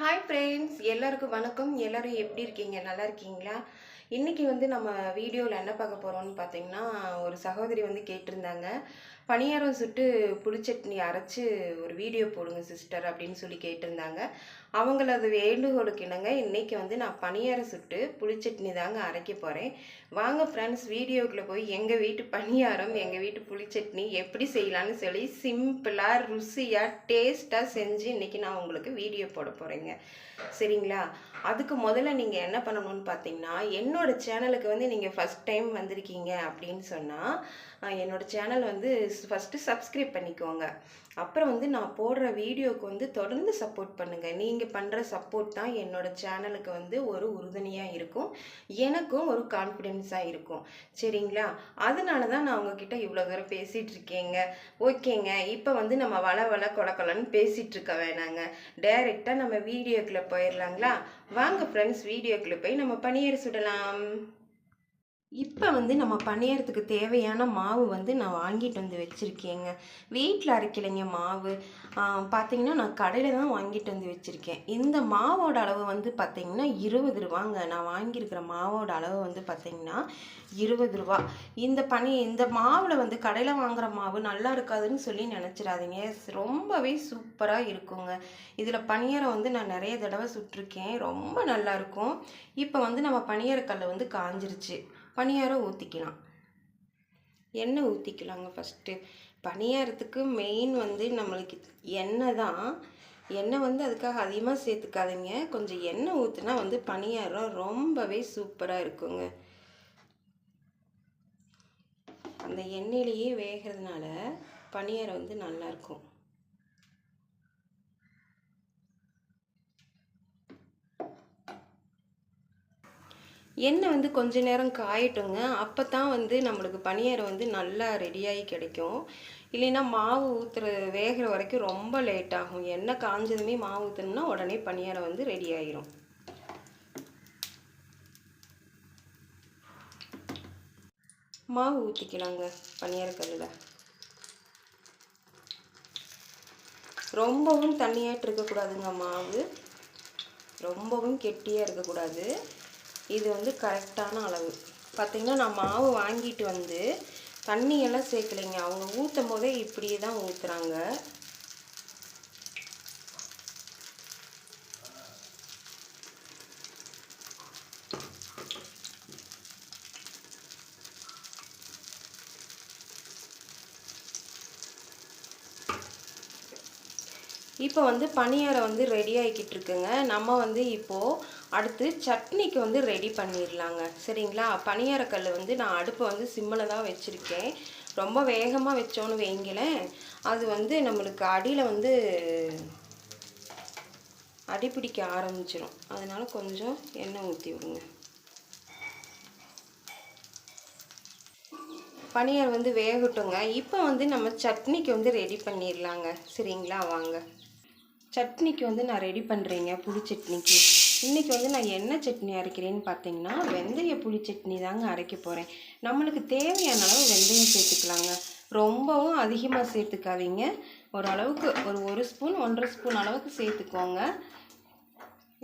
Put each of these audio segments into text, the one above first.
Hi friends எல்லாருக்கும் வணக்கம். எல்லோரும் எப்படி இருக்கீங்க? நல்லா இருக்கீங்களா? இன்றைக்கி வந்து நம்ம வீடியோவில் என்ன பார்க்க போகிறோம்னு பார்த்தீங்கன்னா ஒரு சகோதரி வந்து கேட்டிருந்தாங்க. பணியாரம் சுட்டு புளிச்சட்னி அரைச்சி ஒரு வீடியோ போடுங்க சிஸ்டர் அப்படின்னு சொல்லி கேட்டிருந்தாங்க. அவங்களது வேண்டுகோளுக்கு இணங்க இன்றைக்கி வந்து நான் பணியாரம் சுட்டு புளிச்சட்னி தாங்க அரைக்க போகிறேன் வாங்க ஃப்ரெண்ட்ஸ் வீடியோக்குள்ளே போய் எங்கள் வீட்டு பணியாரம் எங்கள் வீட்டு புளிச்சட்னி எப்படி செய்யலான்னு சொல்லி சிம்பிளாக ருசியாக டேஸ்ட்டாக செஞ்சு இன்றைக்கி நான் உங்களுக்கு வீடியோ போட போகிறேங்க சரிங்களா? அதுக்கு முதல்ல நீங்கள் என்ன பண்ணணும்னு பார்த்தீங்கன்னா என்னோடய சேனலுக்கு வந்து நீங்கள் ஃபஸ்ட் டைம் வந்திருக்கீங்க அப்படின்னு சொன்னால் என்னோட சேனல் வந்து ஃபஸ்ட்டு சப்ஸ்கிரைப் பண்ணிக்கோங்க. அப்புறம் வந்து நான் போடுற வீடியோவுக்கு வந்து தொடர்ந்து சப்போர்ட் பண்ணுங்கள் நீங்கள் பண்ணுற சப்போர்ட் தான் என்னோடய சேனலுக்கு வந்து ஒரு உறுதுணையாக இருக்கும். எனக்கும் ஒரு கான்ஃபிடென்ஸாக இருக்கும். சரிங்களா? அதனால தான் நான் உங்ககிட்ட இவ்வளோ தூரம் பேசிகிட்டு இருக்கேங்க. ஓகேங்க. இப்போ வந்து நம்ம வள வள கொலக்கொலன்னு பேசிகிட்ருக்க பேசிகிட்டு இருக்க வேணாங்க. டைரெக்டாக நம்ம வீடியோக்குள்ளே போயிடலாங்களா வாங்க ஃப்ரெண்ட்ஸ் வீடியோக்குள்ளே போய் நம்ம பனியர் சுடலாம். இப்போ வந்து நம்ம பணியறதுக்கு தேவையான மாவு வந்து நான் வாங்கிட்டு வந்து வச்சுருக்கேங்க. வீட்டில் அரைக்கலைங்க மாவு. பார்த்தீங்கன்னா நான் கடையில் தான் வாங்கிட்டு வந்து வச்சுருக்கேன். இந்த மாவோட அளவு வந்து பார்த்திங்கன்னா இருபது ரூபாங்க. நான் வாங்கியிருக்கிற மாவோட அளவு வந்து பார்த்தீங்கன்னா இருபது ரூபா. இந்த பனி இந்த மாவில் வந்து கடையில் வாங்குகிற மாவு நல்லா இருக்காதுன்னு சொல்லி நினச்சிடாதீங்க. ரொம்பவே சூப்பராக இருக்குங்க. இதில் பணியாரம் வந்து நான் நிறைய தடவை சுட்டிருக்கேன். ரொம்ப நல்லா இருக்கும். இப்போ வந்து நம்ம பணியாரக்கல்லை வந்து காஞ்சிருச்சு. பணியாரம் ஊற்றிக்கலாம் எண்ணெய் ஊற்றிக்கலாங்க ஃபஸ்ட்டு பணியாரத்துக்கு மெயின் வந்து நம்மளுக்கு எண்ணெய் தான். எண்ணெய் வந்து அதுக்காக அதிகமாக சேர்த்துக்காதீங்க. கொஞ்சம் எண்ணெய் ஊற்றுனா வந்து பணியாரம் ரொம்பவே சூப்பராக இருக்குங்க. அந்த எண்ணெயிலேயே வேகிறதுனால பணியாரம் வந்து நல்லாயிருக்கும் எண்ணெய் வந்து கொஞ்ச நேரம் காயட்டுங்க. அப்போ தான் வந்து நம்மளுக்கு பணியாரம் வந்து நல்லா ரெடியாகி கிடைக்கும். இல்லைன்னா மாவு ஊற்றுற வேகிற வரைக்கும் ரொம்ப லேட் ஆகும். எண்ணெய் காஞ்சதுமே மாவு ஊற்றணும்னா உடனே பணியாரம் வந்து ரெடி ஆயிரும். மாவு ஊற்றிக்கலாங்க பணியாரக்கல்லில் ரொம்பவும் தண்ணியாட்டு இருக்கக்கூடாதுங்க மாவு. ரொம்பவும் கெட்டியாக இருக்கக்கூடாது. இது வந்து கரெக்டான அளவு. பார்த்திங்கன்னா நான் மாவு வாங்கிட்டு வந்து தண்ணியெல்லாம் சேர்க்கலைங்க. அவங்க ஊற்றும் போதே இப்படியே தான் ஊற்றுறாங்க இப்போ வந்து பணியாரம் வந்து ரெடி ஆகிக்கிட்டு இருக்குங்க நம்ம வந்து இப்போது அடுத்து சட்னிக்கு வந்து ரெடி பண்ணிடலாங்க சரிங்களா? பணியாரக்கல் வந்து நான் அடுப்பை வந்து சிம்மில் தான் வச்சுருக்கேன். ரொம்ப வேகமாக வச்சோன்னு வைங்களேன். அது வந்து நம்மளுக்கு அடியில் வந்து அடிப்பிடிக்க ஆரம்பிச்சிடும் அதனால் கொஞ்சம் எண்ணெய் ஊற்றி விடுங்க. பனியார் வந்து வேகட்டுங்க. இப்போ வந்து நம்ம சட்னிக்கு வந்து ரெடி பண்ணிடலாங்க சரிங்களா? வாங்க. சட்னிக்கு வந்து நான் ரெடி பண்ணுறேங்க புளி சட்னிக்கு. இன்றைக்கி வந்து நான் என்ன சட்னி அரைக்கிறேன்னு பார்த்தீங்கன்னா வெந்தய புளி சட்னி தாங்க அரைக்க போகிறேன் நம்மளுக்கு தேவையான அளவு வெந்தயம் சேர்த்துக்கலாங்க. ரொம்பவும் அதிகமாக சேர்த்துக்காதீங்க. ஓரளவுக்கு ஒரு ஒரு ஸ்பூன் ஒன்றரை ஸ்பூன் அளவுக்கு சேர்த்துக்கோங்க.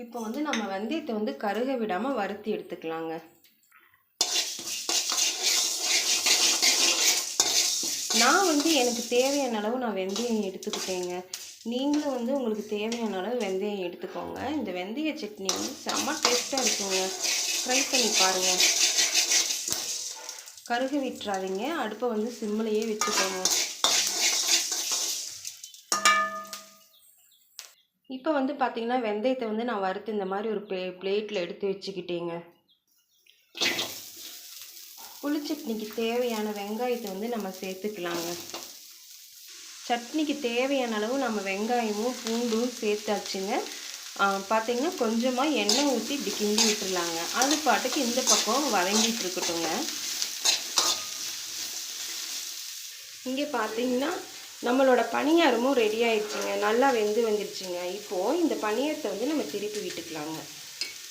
இப்போ வந்து நம்ம வெந்தயத்தை வந்து கருக விடாமல் வறுத்தி எடுத்துக்கலாங்க. நான் வந்து எனக்கு தேவையான அளவு நான் வெந்தயம் எடுத்துக்கிட்டேங்க. நீங்களும் வந்து உங்களுக்கு தேவையான அளவு வெந்தயம் எடுத்துக்கோங்க. இந்த வெந்தய சட்னி வந்து செம்ம டேஸ்ட்டாக இருக்குங்க. ட்ரை பண்ணி பாருங்கள் கருக விட்டுறாதீங்க. அடுப்பை வந்து சிம்மிலையே வச்சுக்கோங்க. இப்போ வந்து பார்த்திங்கன்னா வெந்தயத்தை வந்து நான் வறுத்து இந்த மாதிரி ஒரு ப்ளே பிளேட்டில் எடுத்து வச்சுக்கிட்டேங்க. புளிச்சட்னிக்கு தேவையான வெங்காயத்தை வந்து நம்ம சேர்த்துக்கலாங்க. சட்னிக்கு தேவையான அளவு நம்ம வெங்காயமும் பூண்டும் சேர்த்தாச்சுங்க. பார்த்திங்கன்னா கொஞ்சமாக எண்ணெய் ஊற்றி இப்படி கிண்டி விட்டுருலாங்க அது பாட்டுக்கு இந்த பக்கம் வதங்கிட்டு இருக்கட்டுங்க இங்கே பார்த்தீங்கன்னா நம்மளோட பணியாரமும் ரெடி ஆயிடுச்சுங்க. நல்லா வெந்து வந்துடுச்சுங்க. இப்போது இந்த பணியாரத்தை வந்து நம்ம திருப்பி விட்டுக்கலாங்க.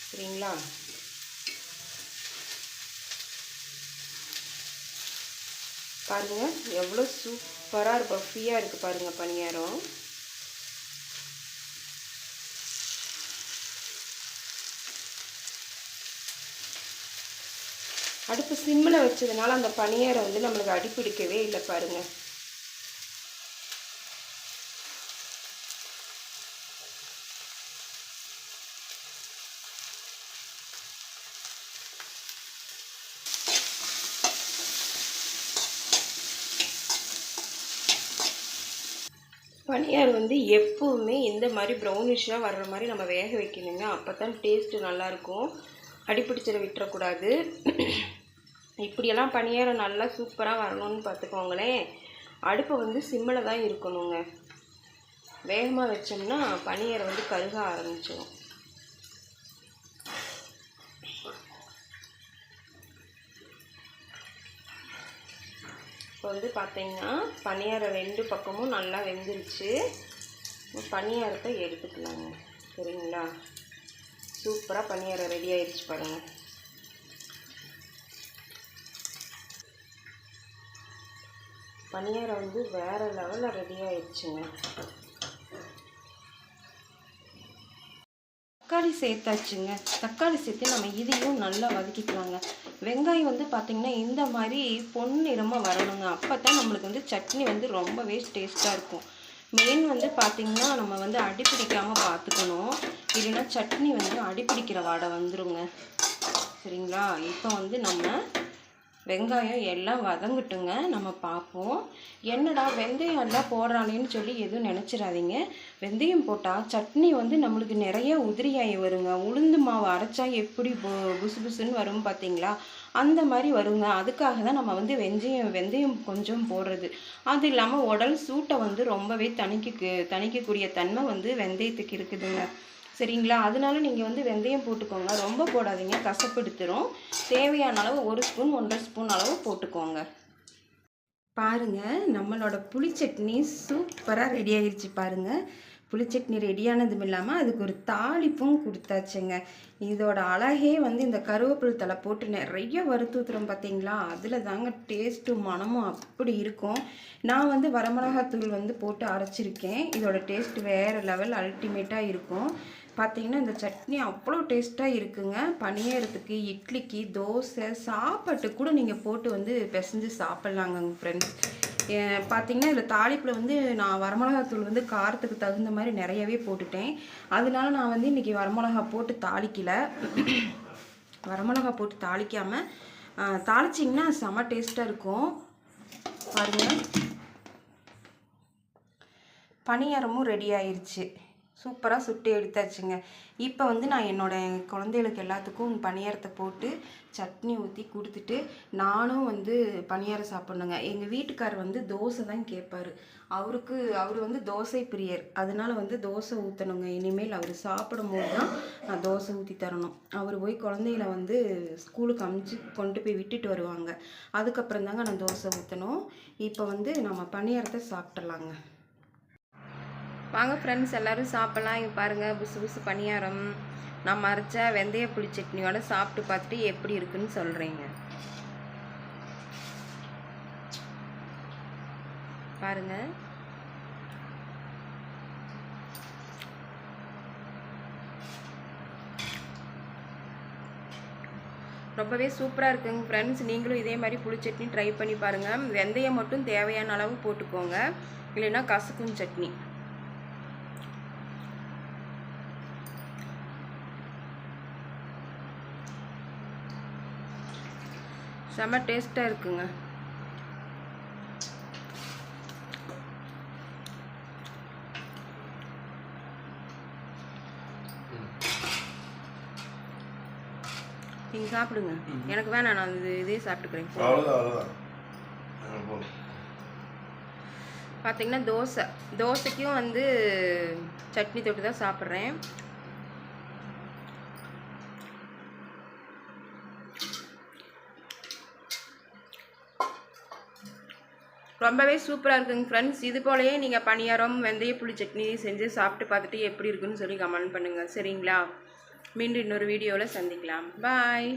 சரிங்களா? பாருங்கள் எவ்வளோ சூப்பராக இருக்கும். ஃப்ரீயாக இருக்குது பாருங்கள் பணியாரம். அடுப்பு சிம்மில் வச்சதுனால அந்த பணியாரம் வந்து நம்மளுக்கு அடிப்பிடிக்கவே இல்லை பாருங்கள் பனியார் வந்து எப்போவுமே இந்த மாதிரி ப்ரௌனிஷாக வர்ற மாதிரி நம்ம வேக வைக்கணுங்க. அப்போ தான் டேஸ்ட்டு நல்லாயிருக்கும். அடிப்பிடிச்சிட விட்டுறக்கூடாது. இப்படியெல்லாம் பனியாரம் நல்லா சூப்பராக வரணும்னு பார்த்துக்கோங்களேன். அடுப்பை வந்து சிம்மில் தான் இருக்கணுங்க. வேகமாக வச்சோம்னா பனியாரை வந்து கருக ஆரம்பிச்சிடும் இப்போ வந்து பார்த்தீங்கன்னா பனியாரம் ரெண்டு பக்கமும் நல்லா வெந்துருச்சு. பனியாரத்தை எடுத்துக்கலாங்க. சரிங்களா? சூப்பராக பனியாரம் ரெடி ஆயிடுச்சு பாருங்க. பனியாரம் வந்து வேறு லெவலில் ரெடி ஆயிடுச்சுங்க தக்காளி சேர்த்தாச்சுங்க. தக்காளி சேர்த்து நம்ம இதையும் நல்லா வதக்கிக்கலாங்க. வெங்காயம் வந்து பார்த்திங்கன்னா இந்த மாதிரி பொன்னிறமாக வரணுங்க. அப்போ தான் நம்மளுக்கு வந்து சட்னி வந்து ரொம்பவே டேஸ்ட்டாக இருக்கும். மெயின் வந்து பார்த்திங்கன்னா நம்ம வந்து அடிப்பிடிக்காமல் பார்த்துக்கணும் இல்லைன்னா சட்னி வந்து அடிப்பிடிக்கிற வாடை வந்துருங்க. சரிங்களா? இப்போ வந்து நம்ம வெங்காயம் எல்லாம் வதங்கட்டுங்க. நம்ம பார்ப்போம். என்னடா வெந்தயம் எல்லாம் போடுறானேன்னு சொல்லி எதுவும் நினச்சிடாதீங்க. வெந்தயம் போட்டால் சட்னி வந்து நம்மளுக்கு நிறைய உதிரியாகி வருங்க. உளுந்து மாவு அரைச்சா எப்படி பு- புசு புசுன்னு வரும் பார்த்தீங்களா? அந்த மாதிரி வருங்க. அதுக்காக தான் நம்ம வந்து வெந்தயம் வெந்தயம் கொஞ்சம் போடுறது. அது இல்லாமல் உடல் சூட்டை வந்து ரொம்பவே தணிக்க தணிக்கக்கூடிய தன்மை வந்து வெந்தயத்துக்கு இருக்குதுங்க. சரிங்களா? அதனால நீங்கள் வந்து வெந்தயம் போட்டுக்கோங்க. ரொம்ப போடாதீங்க. கசப்படுத்துரும் தேவையான அளவு ஒரு ஸ்பூன் ஒன்றரை ஸ்பூன் அளவு போட்டுக்கோங்க. பாருங்க நம்மளோட புளிச்சட்னி சூப்பராக ரெடி ஆகிருச்சு பாருங்கள் புளிச்சட்னி ரெடியானதும் இல்லாமல் அதுக்கு ஒரு தாளிப்பும் கொடுத்தாச்சுங்க. இதோட அழகே வந்து இந்த கருவேப்பிலை தலை போட்டு நிறைய வறுத்து ஊற்றுறோம் பார்த்தீங்களா அதில் தாங்க டேஸ்ட்டும் மனமும் அப்படி இருக்கும். நான் வந்து வரமிளகாத்தூள் வந்து போட்டு அரைச்சிருக்கேன். இதோட டேஸ்ட் வேறு லெவல் அல்டிமேட்டாக இருக்கும். பார்த்தீங்கன்னா இந்த சட்னி அவ்வளோ டேஸ்ட்டாக இருக்குங்க. பணியாரத்துக்கு இட்லிக்கு தோசை சாப்பாட்டு கூட நீங்கள் போட்டு வந்து பிசைஞ்சு சாப்பிட்லாங்க ஃப்ரெண்ட்ஸ் பார்த்தீங்கன்னா இதில் தாளிப்பில் வந்து நான் வரமிளகாத்தூள் வந்து காரத்துக்கு தகுந்த மாதிரி நிறையவே போட்டுட்டேன். அதனால நான் வந்து இன்றைக்கி வரமிளகா போட்டு தாளிக்கல. வரமிளகா போட்டு தாளிக்காமல் தாளிச்சிங்கன்னா செம டேஸ்ட்டாக இருக்கும். பாருங்கள் பணியாரமும் ரெடி ஆயிடுச்சு சூப்பராக சுட்டு எடுத்தாச்சுங்க. இப்போ வந்து நான் என்னோட குழந்தைகளுக்கு எல்லாத்துக்கும் பணியாரத்தை போட்டு சட்னி ஊற்றி கொடுத்துட்டு நானும் வந்து பணியாரம் சாப்பிட்ணுங்க. எங்கள் வீட்டுக்கார் வந்து தோசை தான் கேட்பாரு. அவருக்கு அவர் வந்து தோசை பிரியர். அதனால் வந்து தோசை ஊற்றணுங்க இனிமேல் அவர் சாப்பிடும்போது தான் நான் தோசை ஊற்றி தரணும். அவர் போய் குழந்தைகளை வந்து ஸ்கூலுக்கு அமுச்சு கொண்டு போய் விட்டுட்டு வருவாங்க. அதுக்கப்புறம் தாங்க நான் தோசை ஊற்றணும் இப்போ வந்து நம்ம பணியாரத்தை சாப்பிட்றலாங்க வாங்க ஃப்ரெண்ட்ஸ் எல்லோரும் சாப்பிட்லாம். இங்கே பாருங்கள் புசு புசு பணியாரம். நான் மறைச்ச வெந்தய புளி சட்னியோட சாப்பிட்டு பார்த்துட்டு எப்படி இருக்குன்னு சொல்கிறேங்க பாருங்கள் ரொம்பவே சூப்பராக இருக்குங்க ஃப்ரெண்ட்ஸ் நீங்களும் இதே மாதிரி புளி சட்னி ட்ரை பண்ணி பாருங்கள் வெந்தயம் மட்டும் தேவையான அளவு போட்டுக்கோங்க. இல்லைன்னா கசக்கும் சட்னி. செம்ம டேஸ்ட்டாக இருக்குங்க. நீங்கள் சாப்பிடுங்க. எனக்கு வேணாம் நான் இது இதே சாப்பிட்டுக்கிறேன். பார்த்தீங்கன்னா தோசை. தோசைக்கும் வந்து சட்னி தொட்டு தான் சாப்பிட்றேன். ரொம்பவே சூப்பராக இருக்குங்க ஃப்ரெண்ட்ஸ் இது போலயே நீங்கள் பணியாரம் வெந்தய புளி சட்னி செஞ்சு சாப்பிட்டு பார்த்துட்டு எப்படி இருக்குன்னு சொல்லி கமெண்ட் பண்ணுங்கள் சரிங்களா? மீண்டும் இன்னொரு வீடியோவில் சந்திக்கலாம். பாய்